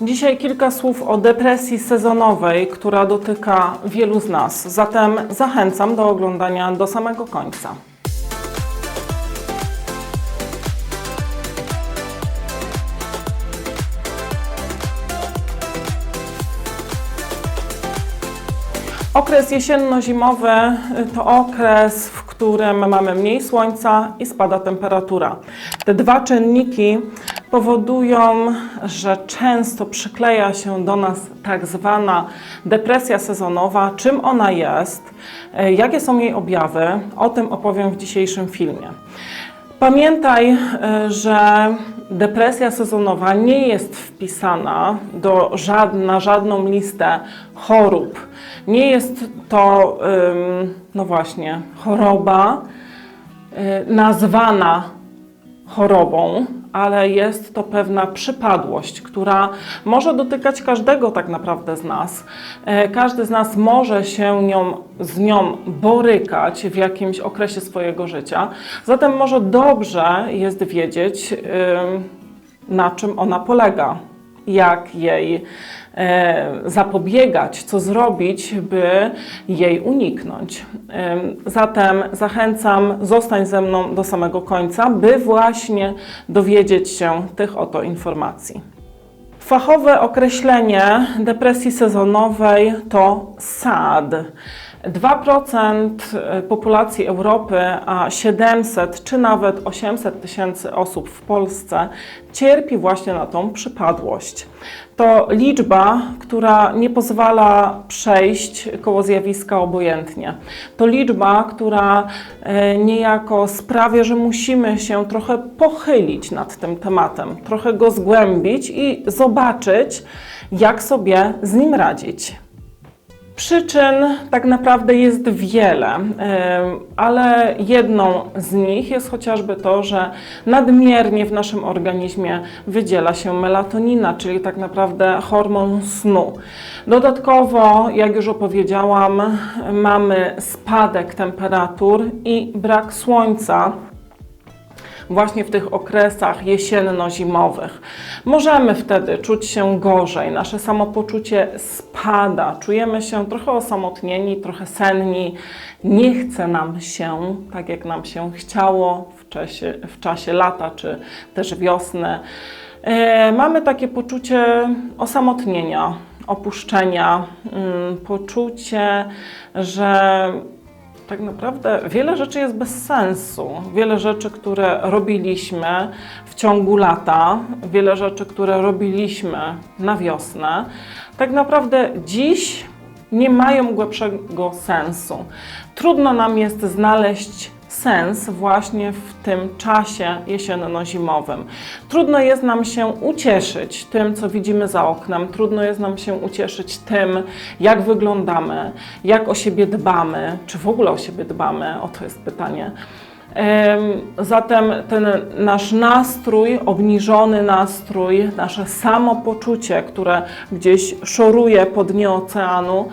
Dzisiaj kilka słów o depresji sezonowej, która dotyka wielu z nas. Zatem zachęcam do oglądania do samego końca. Okres jesienno-zimowy to okres, w którym mamy mniej słońca i spada temperatura. Te dwa czynniki powodują, że często przykleja się do nas tak zwana depresja sezonowa. Czym ona jest? Jakie są jej objawy? O tym opowiem w dzisiejszym filmie. Pamiętaj, y, że depresja sezonowa nie jest wpisana do żadna, na żadną listę chorób. Nie jest to, ym, no właśnie, choroba y, nazwana chorobą, ale jest to pewna przypadłość, która może dotykać każdego tak naprawdę z nas. E, Każdy z nas może się nią, z nią borykać w jakimś okresie swojego życia. Zatem może dobrze jest wiedzieć, na czym ona polega, jak jej e, zapobiegać, co zrobić, by jej uniknąć. Ym, Zatem zachęcam, zostań ze mną do samego końca, by właśnie dowiedzieć się tych oto informacji. Fachowe określenie depresji sezonowej to SAD. 2% populacji Europy, a 700 czy nawet 800 tysięcy osób w Polsce cierpi właśnie na tą przypadłość. To liczba, która nie pozwala przejść koło zjawiska obojętnie. To liczba, która e, niejako sprawia, że musimy się trochę pochylić nad tym tematem, trochę go zgłębić i zobaczyć, jak sobie z nim radzić. Przyczyn tak naprawdę jest wiele, ale jedną z nich jest chociażby to, że nadmiernie w naszym organizmie wydziela się melatonina, czyli tak naprawdę hormon snu. Dodatkowo, jak już opowiedziałam, mamy spadek temperatur i brak słońca właśnie w tych okresach jesienno-zimowych. Możemy wtedy czuć się gorzej, nasze samopoczucie spada, czujemy się trochę osamotnieni, trochę senni, nie chce nam się tak, jak nam się chciało w czasie, w czasie lata czy też wiosny. E, mamy takie poczucie osamotnienia, opuszczenia, mm, poczucie, że tak naprawdę wiele rzeczy jest bez sensu. Wiele rzeczy, które robiliśmy w ciągu lata, wiele rzeczy, które robiliśmy na wiosnę, tak naprawdę dziś nie mają głębszego sensu. Trudno nam jest znaleźć sens właśnie w tym czasie jesienno-zimowym. Trudno jest nam się ucieszyć tym, co widzimy za oknem, trudno jest nam się ucieszyć tym, jak wyglądamy, jak o siebie dbamy, czy w ogóle o siebie dbamy, o to jest pytanie. Em, Zatem ten nasz nastrój, obniżony nastrój, nasze samopoczucie, które gdzieś szoruje po dnie oceanu,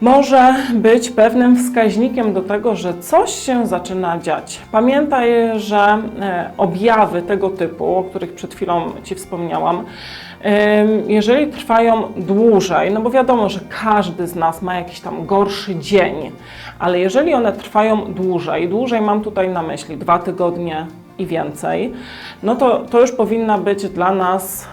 może być pewnym wskaźnikiem do tego, że coś się zaczyna dziać. Pamiętaj, że e, objawy tego typu, o których przed chwilą Ci wspomniałam, jeżeli trwają dłużej, no bo wiadomo, że każdy z nas ma jakiś tam gorszy dzień, ale jeżeli one trwają dłużej, dłużej mam tutaj na myśli dwa tygodnie i więcej, no to to już powinna być dla nas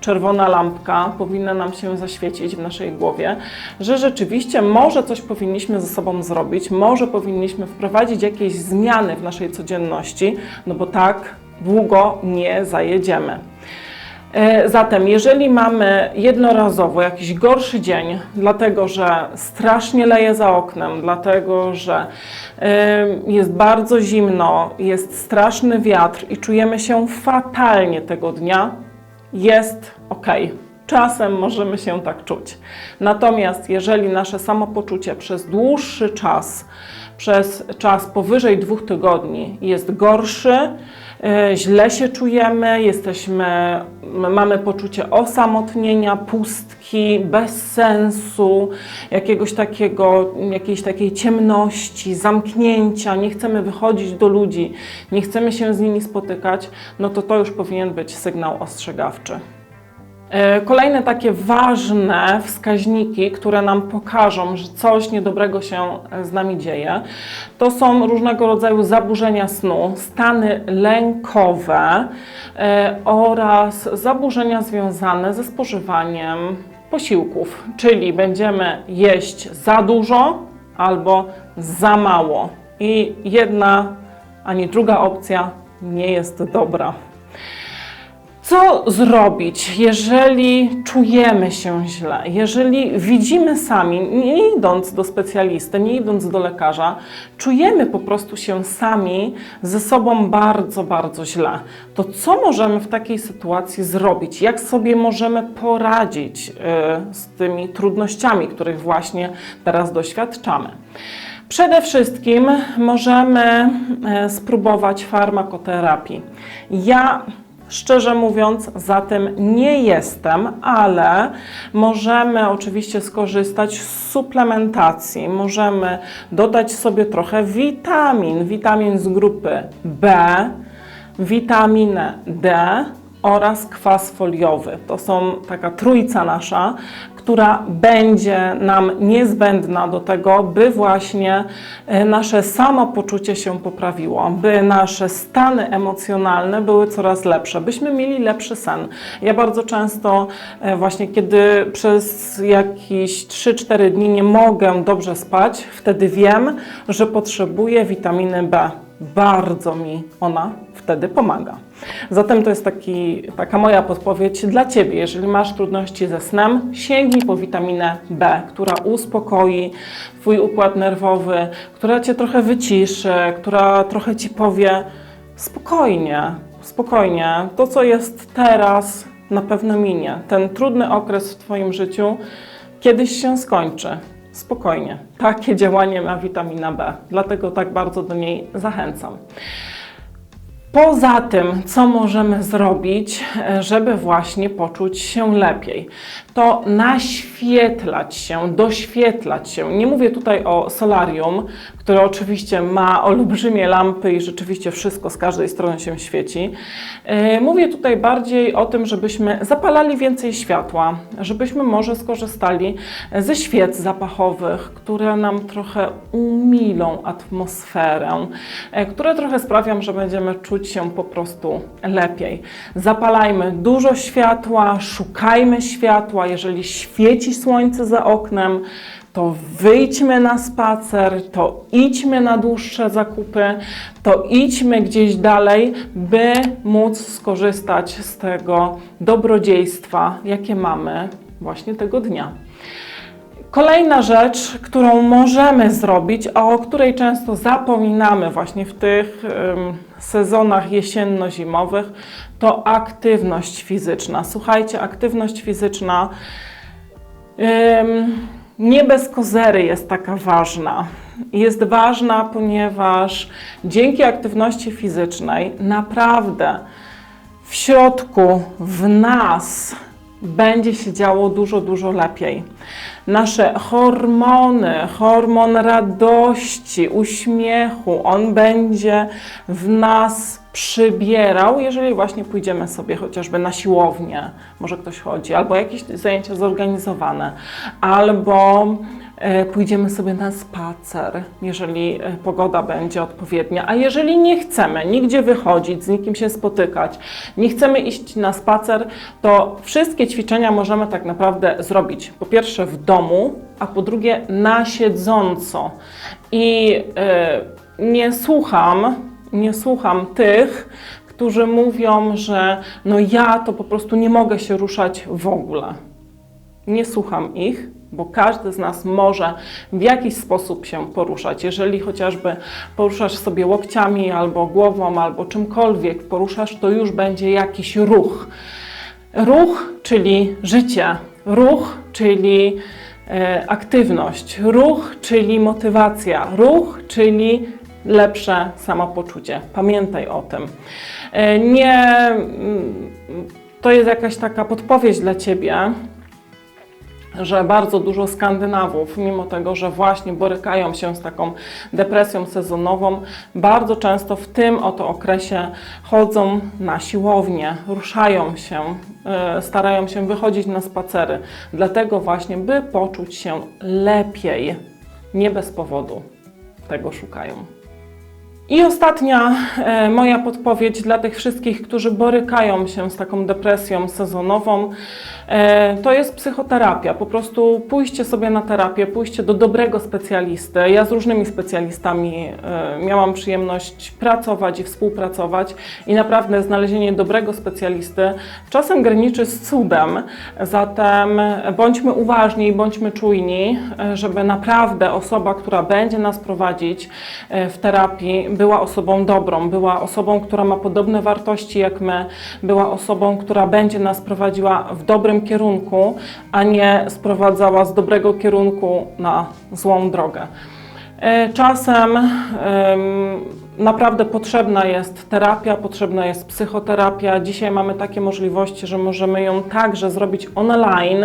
czerwona lampka powinna nam się zaświecić w naszej głowie, że rzeczywiście może coś powinniśmy ze sobą zrobić, może powinniśmy wprowadzić jakieś zmiany w naszej codzienności, no bo tak długo nie zajedziemy. E, Zatem, jeżeli mamy jednorazowo jakiś gorszy dzień, dlatego że strasznie leje za oknem, dlatego że e, jest bardzo zimno, jest straszny wiatr i czujemy się fatalnie tego dnia, jest ok. Czasem możemy się tak czuć. Natomiast jeżeli nasze samopoczucie przez dłuższy czas, przez czas powyżej dwóch tygodni jest gorszy, e, źle się czujemy, jesteśmy, mamy poczucie osamotnienia, pustki, bez sensu, jakiegoś takiego, jakiejś takiej ciemności, zamknięcia, nie chcemy wychodzić do ludzi, nie chcemy się z nimi spotykać, no to to już powinien być sygnał ostrzegawczy. E, Kolejne takie ważne wskaźniki, które nam pokażą, że coś niedobrego się z nami dzieje, to są różnego rodzaju zaburzenia snu, stany lękowe e, oraz zaburzenia związane ze spożywaniem posiłków, czyli będziemy jeść za dużo albo za mało. I jedna ani druga opcja nie jest dobra. Co zrobić, jeżeli czujemy się źle, jeżeli widzimy sami, nie idąc do specjalisty, nie idąc do lekarza, czujemy po prostu się sami ze sobą bardzo, bardzo źle? To co możemy w takiej sytuacji zrobić? Jak sobie możemy poradzić y, z tymi trudnościami, których właśnie teraz doświadczamy? Przede wszystkim możemy e, spróbować farmakoterapii. Ja Szczerze mówiąc, za tym nie jestem, ale możemy oczywiście skorzystać z suplementacji. Możemy dodać sobie trochę witamin, witamin z grupy B, witaminę D oraz kwas foliowy. To są taka trójca nasza, która będzie nam niezbędna do tego, by właśnie e, nasze samopoczucie się poprawiło, by nasze stany emocjonalne były coraz lepsze, byśmy mieli lepszy sen. Ja bardzo często e, właśnie kiedy przez jakieś 3-4 dni nie mogę dobrze spać, wtedy wiem, że potrzebuję witaminy B. Bardzo mi ona wtedy pomaga. Zatem to jest taki, taka moja podpowiedź dla Ciebie. Jeżeli masz trudności ze snem, sięgnij po witaminę B, która uspokoi Twój układ nerwowy, która Cię trochę wyciszy, która trochę Ci powie spokojnie, spokojnie, to co jest teraz na pewno minie. Ten trudny okres w Twoim życiu kiedyś się skończy. Spokojnie. Takie działanie ma witamina B, dlatego tak bardzo do niej zachęcam. Poza tym, co możemy zrobić, e, żeby właśnie poczuć się lepiej, to naświetlać się, doświetlać się. Nie mówię tutaj o solarium, które oczywiście ma olbrzymie lampy i rzeczywiście wszystko z każdej strony się świeci. E, mówię tutaj bardziej o tym, żebyśmy zapalali więcej światła, żebyśmy może skorzystali ze świec zapachowych, które nam trochę umilą atmosferę, e, które trochę sprawią, że będziemy czuć się po prostu lepiej. Zapalajmy dużo światła, szukajmy światła. Jeżeli świeci słońce za oknem, to wyjdźmy na spacer, to idźmy na dłuższe zakupy, to idźmy gdzieś dalej, by móc skorzystać z tego dobrodziejstwa, jakie mamy właśnie tego dnia. Kolejna rzecz, którą możemy zrobić, a o której często zapominamy właśnie w tych sezonach jesienno-zimowych, to aktywność fizyczna. Słuchajcie, aktywność fizyczna nie bez kozery jest taka ważna. Jest ważna, ponieważ dzięki aktywności fizycznej naprawdę w środku, w nas będzie się działo dużo, dużo lepiej. Nasze hormony, hormon radości, uśmiechu, on będzie w nas przybierał, jeżeli właśnie pójdziemy sobie chociażby na siłownię, może ktoś chodzi, albo jakieś zajęcia zorganizowane, albo pójdziemy sobie na spacer, jeżeli e, pogoda będzie odpowiednia. A jeżeli nie chcemy nigdzie wychodzić, z nikim się spotykać, nie chcemy iść na spacer, to wszystkie ćwiczenia możemy tak naprawdę zrobić po pierwsze w domu, a po drugie na siedząco. I e, nie słucham nie słucham tych, którzy mówią, że no ja to po prostu nie mogę się ruszać w ogóle. Nie słucham ich, bo każdy z nas może w jakiś sposób się poruszać. Jeżeli chociażby poruszasz sobie łokciami albo głową, albo czymkolwiek poruszasz, to już będzie jakiś ruch. Ruch, czyli życie, ruch, czyli e, aktywność, ruch, czyli motywacja, ruch, czyli lepsze samopoczucie. Pamiętaj o tym. E, nie, mm, to jest jakaś taka podpowiedź dla Ciebie, że bardzo dużo Skandynawów, mimo tego, że właśnie borykają się z taką depresją sezonową, bardzo często w tym oto okresie chodzą na siłownię, ruszają się, e, starają się wychodzić na spacery, dlatego właśnie, by poczuć się lepiej, nie bez powodu tego szukają. I ostatnia e, moja podpowiedź dla tych wszystkich, którzy borykają się z taką depresją sezonową, e, to jest psychoterapia. Po prostu pójście sobie na terapię, pójście do dobrego specjalisty. Ja z różnymi specjalistami e, miałam przyjemność pracować i współpracować i naprawdę znalezienie dobrego specjalisty czasem graniczy z cudem. Zatem bądźmy uważni bądźmy czujni, żeby naprawdę osoba, która będzie nas prowadzić w terapii, była osobą dobrą, była osobą, która ma podobne wartości jak my, była osobą, która będzie nas prowadziła w dobrym kierunku, a nie sprowadzała z dobrego kierunku na złą drogę. E, Czasem em, naprawdę potrzebna jest terapia, potrzebna jest psychoterapia. Dzisiaj mamy takie możliwości, że możemy ją także zrobić online.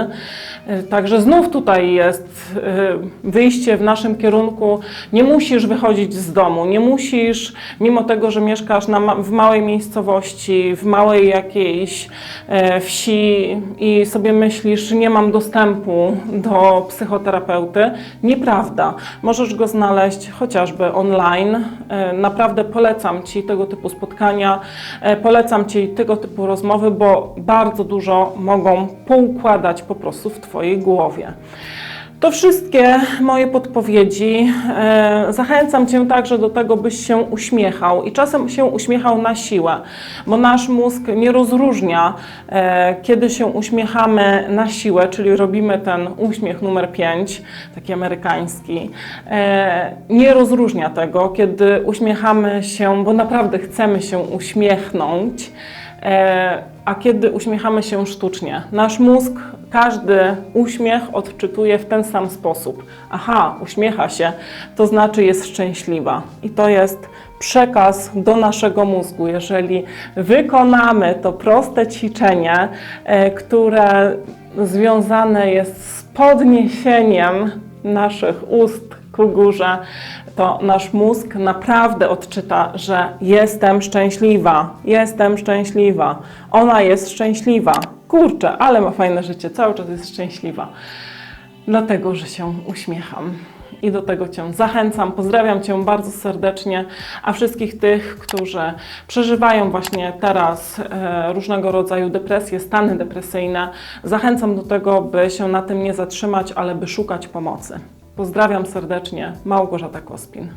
E, Także znów tutaj jest e, wyjście w naszym kierunku. Nie musisz wychodzić z domu, nie musisz, mimo tego, że mieszkasz na, w małej miejscowości, w małej jakiejś e, wsi i sobie myślisz, nie mam dostępu do psychoterapeuty. Nieprawda. Możesz go znaleźć chociażby online. E, Naprawdę polecam Ci tego typu spotkania, e, polecam Ci tego typu rozmowy, bo bardzo dużo mogą poukładać po prostu w Twojej głowie. To wszystkie moje podpowiedzi. E, Zachęcam Cię także do tego, byś się uśmiechał i czasem się uśmiechał na siłę, bo nasz mózg nie rozróżnia, e, kiedy się uśmiechamy na siłę, czyli robimy ten uśmiech numer 5, taki amerykański. E, Nie rozróżnia tego, kiedy uśmiechamy się, bo naprawdę chcemy się uśmiechnąć. A kiedy uśmiechamy się sztucznie. Nasz mózg każdy uśmiech odczytuje w ten sam sposób. Aha, uśmiecha się, to znaczy jest szczęśliwa. I to jest przekaz do naszego mózgu. Jeżeli wykonamy to proste ćwiczenie, e, które związane jest z podniesieniem naszych ust ku górze, to nasz mózg naprawdę odczyta, że jestem szczęśliwa, jestem szczęśliwa, ona jest szczęśliwa. Kurczę, ale ma fajne życie, cały czas jest szczęśliwa. Dlatego, że się uśmiecham. I do tego Cię zachęcam. Pozdrawiam Cię bardzo serdecznie, a wszystkich tych, którzy przeżywają właśnie teraz e, różnego rodzaju depresje, stany depresyjne, zachęcam do tego, by się na tym nie zatrzymać, ale by szukać pomocy. Pozdrawiam serdecznie, Małgorzata Kospin.